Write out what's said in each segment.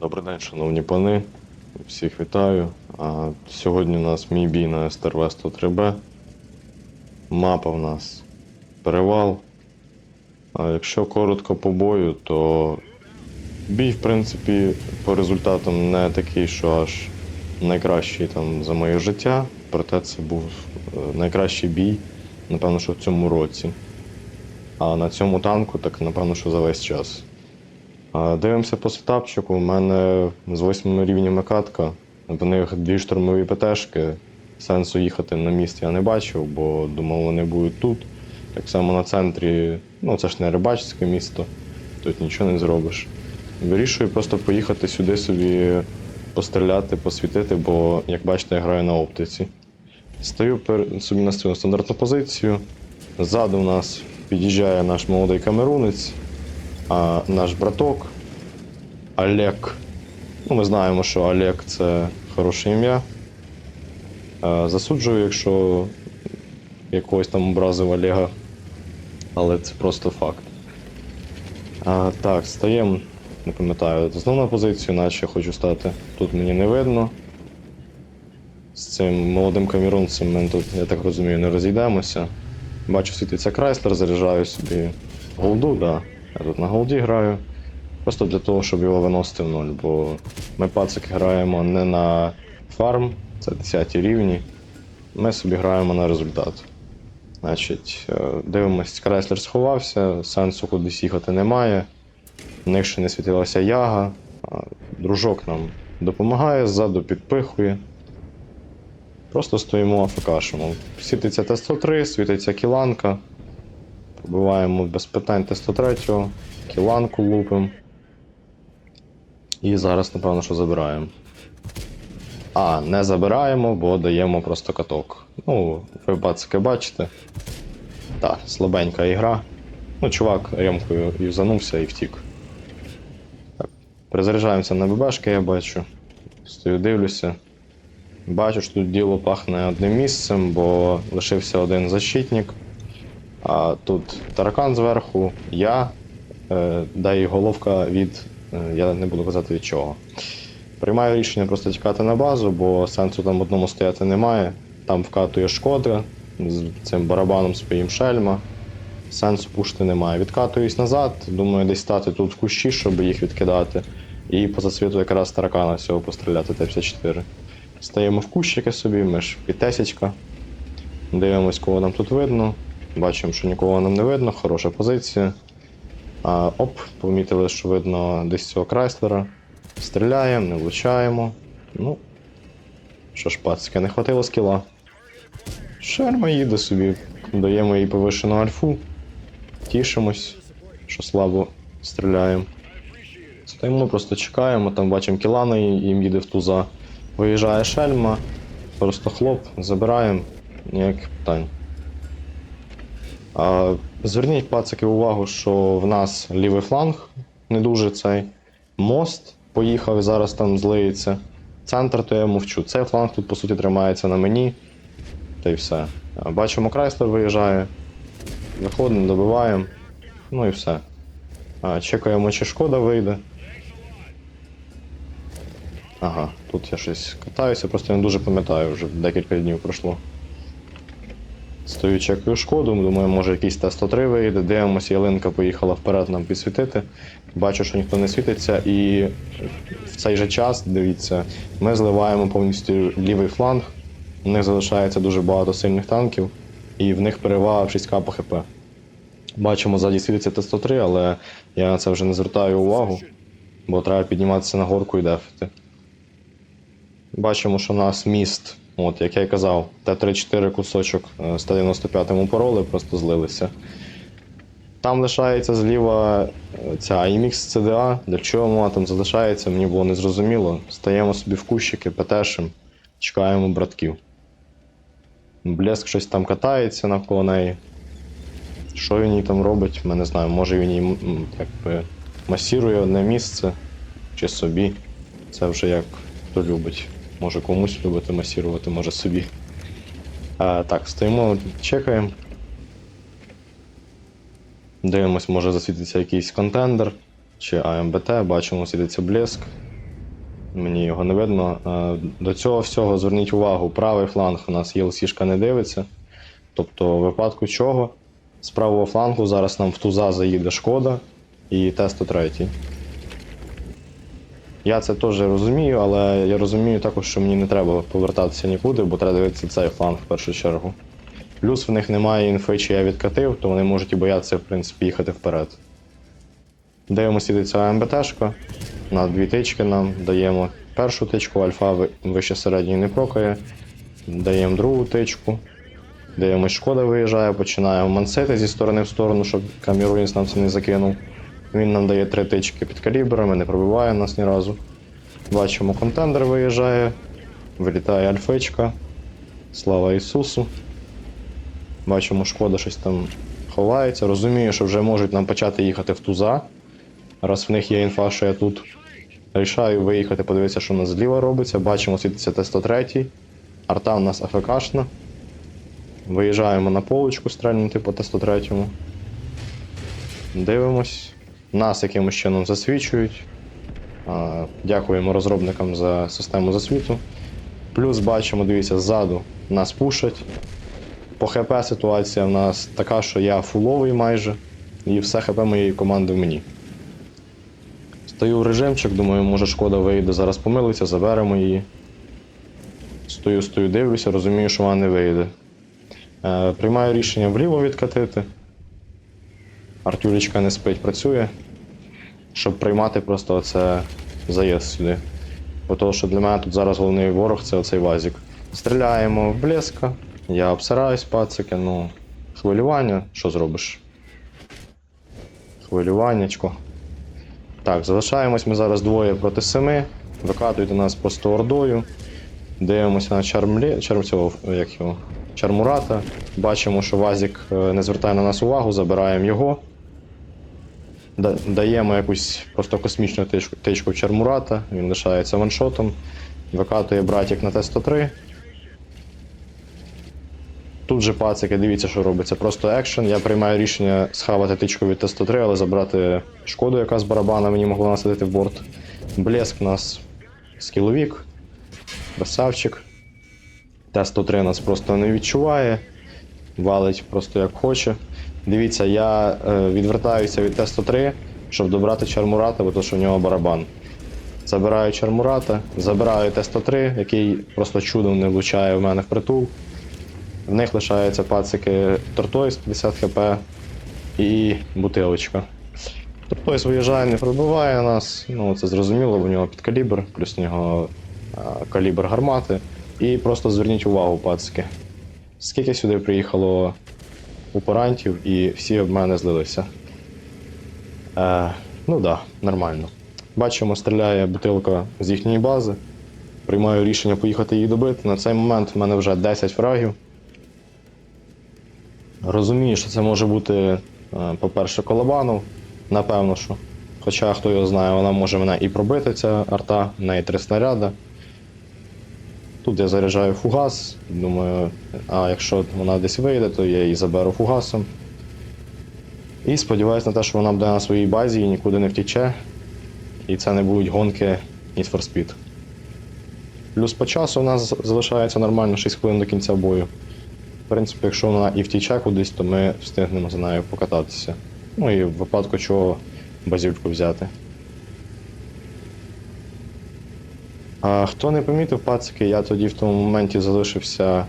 Добрий день, шановні пани. Всіх вітаю. А, сьогодні у нас мій бій на СТРВ 103Б. Мапа в нас перевал. А якщо коротко по бою, то бій, в принципі, по результатам не такий, що аж найкращий там за моє життя. Проте це був е, найкращий бій, напевно, що в цьому році. А на цьому танку, так напевно, що за весь час. Дивимося по сетапчику. У мене з восьмими рівнями катка. В них дві штурмові ПТшки. Сенсу їхати на міст я не бачив, бо думав, вони будуть тут. Так само на центрі, ну це ж не рибачське місто, тут нічого не зробиш. Вирішую просто поїхати сюди собі постріляти, посвітити, бо, як бачите, я граю на оптиці. Стою собі на стандартну позицію. Ззаду у нас під'їжджає наш молодий камерунець, а наш браток Олег. Ну, ми знаємо, що Олег це хороше ім'я. Е, Засуджую, якщо якогось там образив Олега, але це просто факт. А, так, стаємо, не пам'ятаю, основну позицію, наче хочу стати. Тут мені не видно. З цим молодим камерунцем ми тут, я так розумію, не розійдемося. Бачу, світиться Крайслер, заряджаю собі голду, да. Я тут на голді граю. Просто для того, щоб його виносити в ноль, бо ми пацики граємо не на фарм, це 10 рівні. Ми собі граємо на результат. Значить, е, дивимось, Крайслер сховався, сенсу кудись їхати немає. В них ще не світилася яга. Дружок нам допомагає, ззаду підпихує. Просто стоїмо АФКшимо. Світиться Т-103, світиться кіланка. Побиваємо без питань Т-103, кіланку лупимо. І зараз, напевно, що забираємо. А, не забираємо, бо даємо просто каток. Ну, ви пацики бачите. Так, слабенька ігра. Ну, чувак ремкою юзанувся і втік. Так, перезаряджаємося на ББшки, я бачу. Стою, дивлюся. Бачу, що тут діло пахне одним місцем, бо лишився один защитник. А тут таракан зверху, я, е, да і головка від. е, я не буду казати від чого. Приймаю рішення просто тікати на базу, бо сенсу там одному стояти немає. Там вкатує шкода з цим барабаном своїм шельма. Сенсу пушити немає. Відкатуюсь назад, думаю, десь стати тут в кущі, щоб їх відкидати. І по засвіту якраз таракана всього постріляти Т-54. Стаємо в кущики собі, ми ж підтесячка. Дивимось, кого нам тут видно. Бачимо, що нікого нам не видно, хороша позиція. А, оп, помітили, що видно десь цього Крайслера. Стріляємо, не влучаємо. Ну. Що ж, пацки, не хватило скіла. Шерма їде собі, даємо їй повишену альфу. Тішимось, що слабо стріляємо. Стоїмо, просто чекаємо, там бачимо кілана, і їм їде в туза. Виїжджає шельма, просто хлоп, забираємо, ніяких питань. Зверніть пацики увагу, що в нас лівий фланг не дуже цей. Мост поїхав і зараз там злиється. Центр, то я мовчу. Цей фланг тут, по суті, тримається на мені. Та й все. Бачимо, Крайслер виїжджає. Виходимо, добиваємо. Ну і все. Чекаємо, чи шкода вийде. Ага, тут я щось катаюся, просто не дуже пам'ятаю, вже декілька днів пройшло. Стою, чекаю шкоду, думаю, може якийсь Т-103 вийде, дивимося, ялинка поїхала вперед нам підсвітити. Бачу, що ніхто не світиться, і в цей же час, дивіться, ми зливаємо повністю лівий фланг. У них залишається дуже багато сильних танків, і в них перевага в 6к по ХП. Бачимо, ззаді світиться Т-103, але я на це вже не звертаю увагу, бо треба підніматися на горку і дефити. Бачимо, що у нас міст, от як я й казав, Т-34 кусочок е, 195-му пороли, просто злилися. Там лишається зліва е, ця IMX CDA. Для чого вона там залишається, мені було незрозуміло. Стаємо собі в кущики, ПТшим, чекаємо братків. Блеск щось там катається навколо неї. Що він їй там робить, ми не знаю. Може він м, якби масірує одне місце чи собі. Це вже як хто любить. Може комусь любити масірувати, може собі. А, так, стоїмо, чекаємо. Дивимось, може засвітиться якийсь контендер чи АМБТ, бачимо, світиться блеск. мені його не видно. До цього всього зверніть увагу, правий фланг у нас ЄЛСішка не дивиться. Тобто, в випадку чого, з правого флангу зараз нам в туза заїде шкода і Т-103. Я це теж розумію, але я розумію також, що мені не треба повертатися нікуди, бо треба дивитися цей фланг в першу чергу. Плюс в них немає інфи, чи я відкатив, то вони можуть і боятися, в принципі, їхати вперед. Дивимося, йде ця МБТшка. На дві тички нам даємо першу тичку, альфа вище середньої не прокає. Даємо другу тичку. Дивимось, шкода виїжджає, починаємо мансити зі сторони в сторону, щоб Каміруїнс нам це не закинув. Він нам дає три тички під калібрами, не пробиває нас ні разу. Бачимо, контендер виїжджає, вилітає альфичка. Слава Ісусу. Бачимо, шкода щось там ховається. Розумію, що вже можуть нам почати їхати в туза. Раз в них є інфа, що я тут рішаю виїхати, подивитися, що у нас зліва робиться. Бачимо, світиться Т-103. Арта у нас АФКшна. Виїжджаємо на полочку стрельнути по Т-103. Дивимось. Нас якимось чином засвічують. Дякуємо розробникам за систему засвіту. Плюс бачимо, дивіться, ззаду нас пушать. По ХП ситуація в нас така, що я фуловий майже, і все ХП моєї команди в мені. Стою в режимчик, думаю, може шкода вийде, зараз помилиться, заберемо її. Стою, стою, дивлюся, розумію, що вона не вийде. Е, приймаю рішення вліво відкатити. Артюлечка не спить, працює. Щоб приймати просто оце заїзд сюди. Бо того, що для мене тут зараз головний ворог це оцей вазік. Стріляємо в блеска. Я обсираюсь, пацики, ну. Хвилювання, що зробиш? Хвилюваннячко. Так, залишаємось ми зараз двоє проти семи. Викатуйте нас просто ордою. Дивимося на чармлі... чарм цього, як його? Чармурата. Бачимо, що Вазік е, не звертає на нас увагу, забираємо його. Да- Даємо якусь просто космічну тичку, тичку в Чармурата, він лишається ваншотом. Викатує братік на Т-103. Тут же пацики, дивіться, що робиться. Просто екшен. Я приймаю рішення схавати тичку від Т-103, але забрати шкоду, яка з барабана мені могла насадити в борт. Блеск у нас скіловік. Красавчик. Т-103 нас просто не відчуває. Валить просто як хоче. Дивіться, я е, відвертаюся від Т-103, щоб добрати Чармурата, бо то, що в нього барабан. Забираю Чармурата, забираю Т-103, який просто чудом не влучає в мене в притул. В них лишаються пацики Тортойс 50 хп і бутилочка. Тортойс виїжджає, не пробиває нас. Ну, це зрозуміло, в нього підкалібр, плюс у нього а, калібр гармати. І просто зверніть увагу, пацики. Скільки сюди приїхало упорантів і всі об мене злилися. Е, ну так, да, нормально. Бачимо, стріляє бутилка з їхньої бази. Приймаю рішення поїхати її добити. На цей момент в мене вже 10 фрагів. Розумію, що це може бути, е, по-перше, колобанов. Напевно, що. Хоча хто його знає, вона може мене і пробити, ця арта, в неї три снаряди. Тут я заряджаю фугас, думаю, а якщо вона десь вийде, то я її заберу фугасом. І сподіваюся на те, що вона буде на своїй базі і нікуди не втіче. І це не будуть гонки Need for Speed. Плюс по часу у нас залишається нормально 6 хвилин до кінця бою. В принципі, якщо вона і втіче кудись, то ми встигнемо за нею покататися. Ну і в випадку чого базюльку взяти. А хто не помітив, пацики, я тоді в тому моменті залишився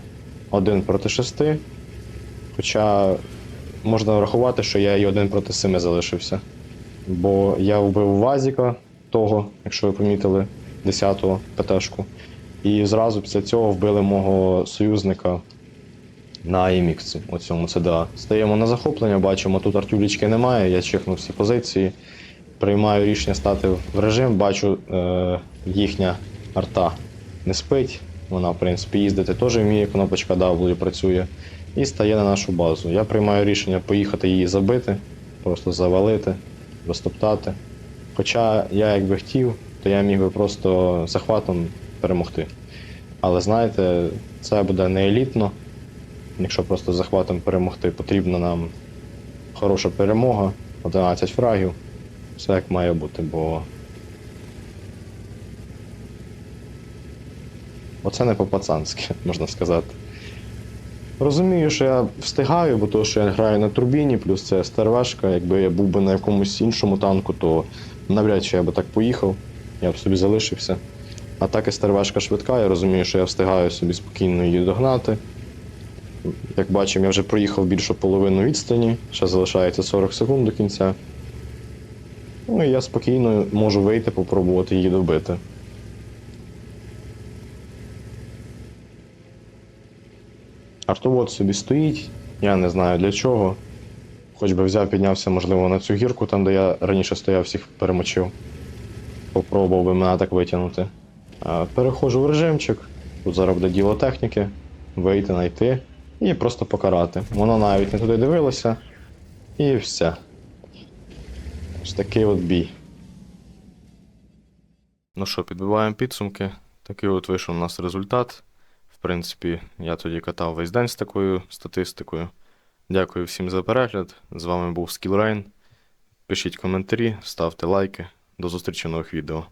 один проти шести. Хоча можна врахувати, що я і один проти семи залишився. Бо я вбив Вазіка того, якщо ви помітили, 10-го ПТшку. І зразу після цього вбили мого союзника на AMX, у цьому ЦДА. Стаємо на захоплення, бачимо, тут артюлічки немає, я чекнув всі позиції. Приймаю рішення стати в режим, бачу е, їхня арта не спить. Вона, в принципі, їздити теж вміє, кнопочка W працює. І стає на нашу базу. Я приймаю рішення поїхати її забити, просто завалити, розтоптати. Хоча я якби хотів, то я міг би просто захватом перемогти. Але знаєте, це буде не елітно. Якщо просто захватом перемогти, потрібна нам хороша перемога, 11 фрагів. Все як має бути, бо Оце не по-пацанськи, можна сказати. Розумію, що я встигаю, бо то, що я граю на турбіні, плюс це СТРВшка. Якби я був би на якомусь іншому танку, то навряд чи я би так поїхав, я б собі залишився. А так СТРВшка швидка, я розумію, що я встигаю собі спокійно її догнати. Як бачимо, я вже проїхав більшу половину відстані, ще залишається 40 секунд до кінця. Ну і я спокійно можу вийти, попробувати її добити. Артовод собі стоїть, я не знаю для чого. Хоч би взяв, піднявся, можливо, на цю гірку, там, де я раніше стояв, всіх перемочив. Попробував би мене так витягнути. Переходжу в режимчик, тут зараз буде діло техніки, вийти, знайти і просто покарати. Вона навіть не туди дивилася, і все. Ось такий от бій. Ну що, підбиваємо підсумки. Такий от вийшов у нас результат. Принципі, я тоді катав весь день з такою статистикою. Дякую всім за перегляд. З вами був Skillrain. Пишіть коментарі, ставте лайки. До зустрічі в нових відео.